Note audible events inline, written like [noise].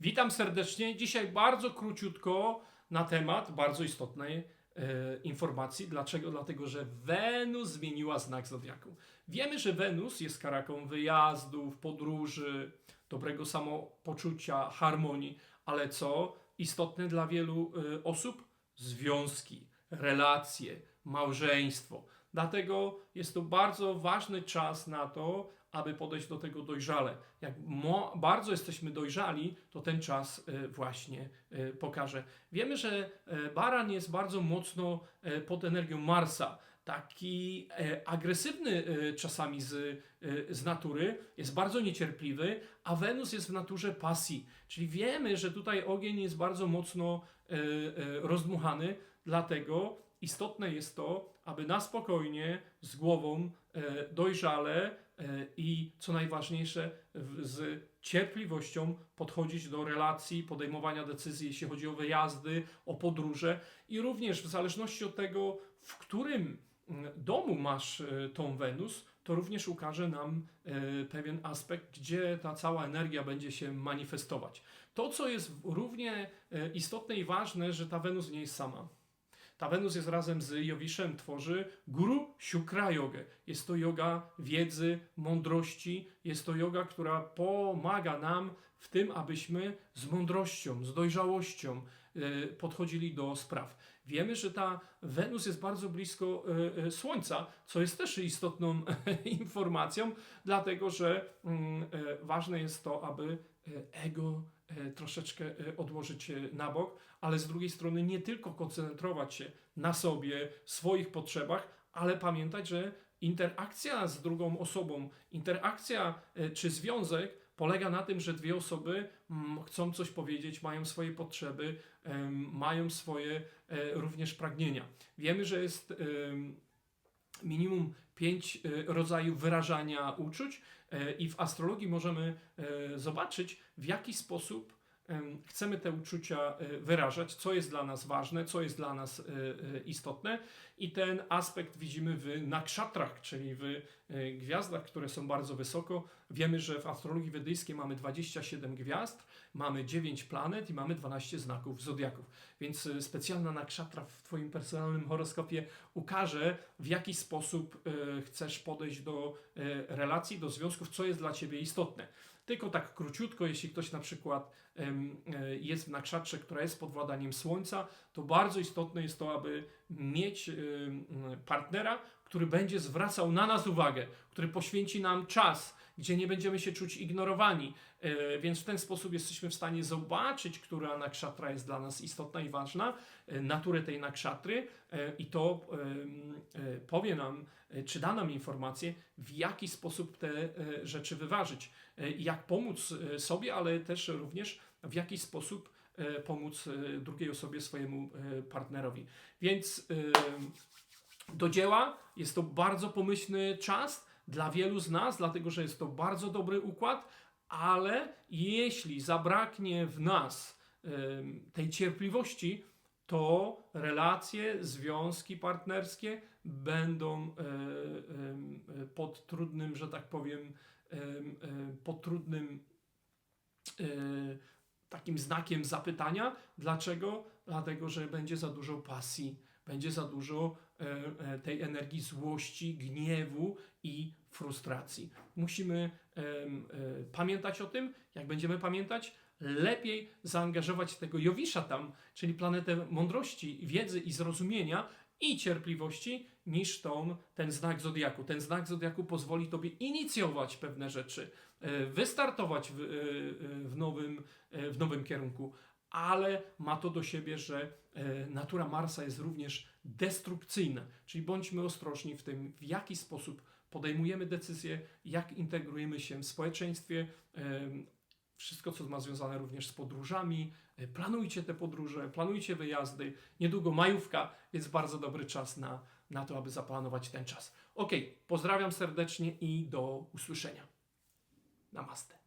Witam serdecznie. Dzisiaj bardzo króciutko na temat bardzo istotnej e, informacji. Dlaczego? Dlatego, że Wenus zmieniła znak zodiaku. Wiemy, że Wenus jest karaką wyjazdów, podróży, dobrego samopoczucia, harmonii, ale co istotne dla wielu e, osób? Związki, relacje, małżeństwo. Dlatego jest to bardzo ważny czas na to, aby podejść do tego dojrzale. Jak bardzo jesteśmy dojrzali, to ten czas e, właśnie e, pokaże. Wiemy, że e, baran jest bardzo mocno pod energią Marsa. Taki agresywny czasami z, z natury, jest bardzo niecierpliwy, a Wenus jest w naturze pasji. Czyli wiemy, że tutaj ogień jest bardzo mocno rozdmuchany, dlatego istotne jest to, aby na spokojnie, z głową, dojrzale i co najważniejsze, z cierpliwością podchodzić do relacji, podejmowania decyzji, jeśli chodzi o wyjazdy, o podróże i również w zależności od tego, w którym mm, domu masz e, tą Wenus, to również ukaże nam e, pewien aspekt, gdzie ta cała energia będzie się manifestować. To, co jest równie e, istotne i ważne, że ta Wenus nie jest sama. Ta Wenus jest razem z Jowiszem, tworzy Guru Shukra Jogę. Jest to yoga wiedzy, mądrości, jest to yoga, która pomaga nam w tym, abyśmy z mądrością, z dojrzałością e, podchodzili do spraw. Wiemy, że ta Wenus jest bardzo blisko e, e, Słońca, co jest też istotną [laughs] informacją, dlatego że mm, ważne jest to, aby ego troszeczkę e, odłożyć e, na bok, ale z drugiej strony nie tylko koncentrować się na sobie, swoich potrzebach, ale pamiętać, że interakcja z drugą osobą, interakcja e, czy związek polega na tym, że dwie osoby mm, chcą coś powiedzieć, mają swoje potrzeby, mają swoje e, również pragnienia. Wiemy, że jest minimum pięć e, rodzajów wyrażania uczuć e, i w astrologii możemy e, zobaczyć, w jaki sposób chcemy te uczucia e, wyrażać, co jest dla nas ważne, co jest dla nas e, e, istotne i ten aspekt widzimy w nakszatrach, czyli w gwiazdach, które są bardzo wysoko. Wiemy, że w astrologii wedyjskiej mamy 27 gwiazd, mamy 9 planet i mamy 12 znaków zodiaków. Więc specjalna nakszatra w Twoim personalnym horoskopie ukaże, w jaki sposób chcesz podejść do relacji, do związków, co jest dla Ciebie istotne. Tylko tak króciutko, jeśli ktoś na przykład jest w nakszatrze, która jest pod władaniem Słońca, to bardzo istotne jest to, aby mieć em, partnera, który będzie zwracał na nas uwagę, który poświęci nam czas, gdzie nie będziemy się czuć ignorowani. E, Więc w ten sposób jesteśmy w stanie zobaczyć, która nakszatra jest dla nas istotna i ważna, e, naturę tej nakszatry e, i to e, powie nam, e, czy da nam informację, w jaki sposób te e, rzeczy wyważyć, e, jak pomóc e, sobie, ale też również w jaki sposób e, pomóc e, drugiej osobie, swojemu e, partnerowi. Więc do dzieła jest to bardzo pomyślny czas dla wielu z nas, dlatego że jest to bardzo dobry układ, ale jeśli zabraknie w nas tej cierpliwości, to relacje, związki partnerskie będą pod trudnym, że tak powiem, em, pod trudnym takim znakiem zapytania. Dlaczego? Dlatego, że będzie za dużo pasji, będzie za dużo e, e, tej energii złości, gniewu i frustracji. Musimy em, e, pamiętać o tym. Jak będziemy pamiętać, lepiej zaangażować tego Jowisza tam, czyli planetę mądrości, wiedzy i zrozumienia i cierpliwości, niż tą, ten znak zodiaku. Ten znak zodiaku pozwoli tobie inicjować pewne rzeczy, e, wystartować w, e, e, w, nowym, w nowym kierunku, ale ma to do siebie, że natura Marsa jest również destrukcyjna, czyli bądźmy ostrożni w tym, w jaki sposób podejmujemy decyzje, jak integrujemy się w społeczeństwie. Wszystko, co ma związane również z podróżami. E, Planujcie te podróże, planujcie wyjazdy. Niedługo majówka, więc bardzo dobry czas na, na to, aby zaplanować ten czas. Ok, pozdrawiam serdecznie i do usłyszenia. Namaste.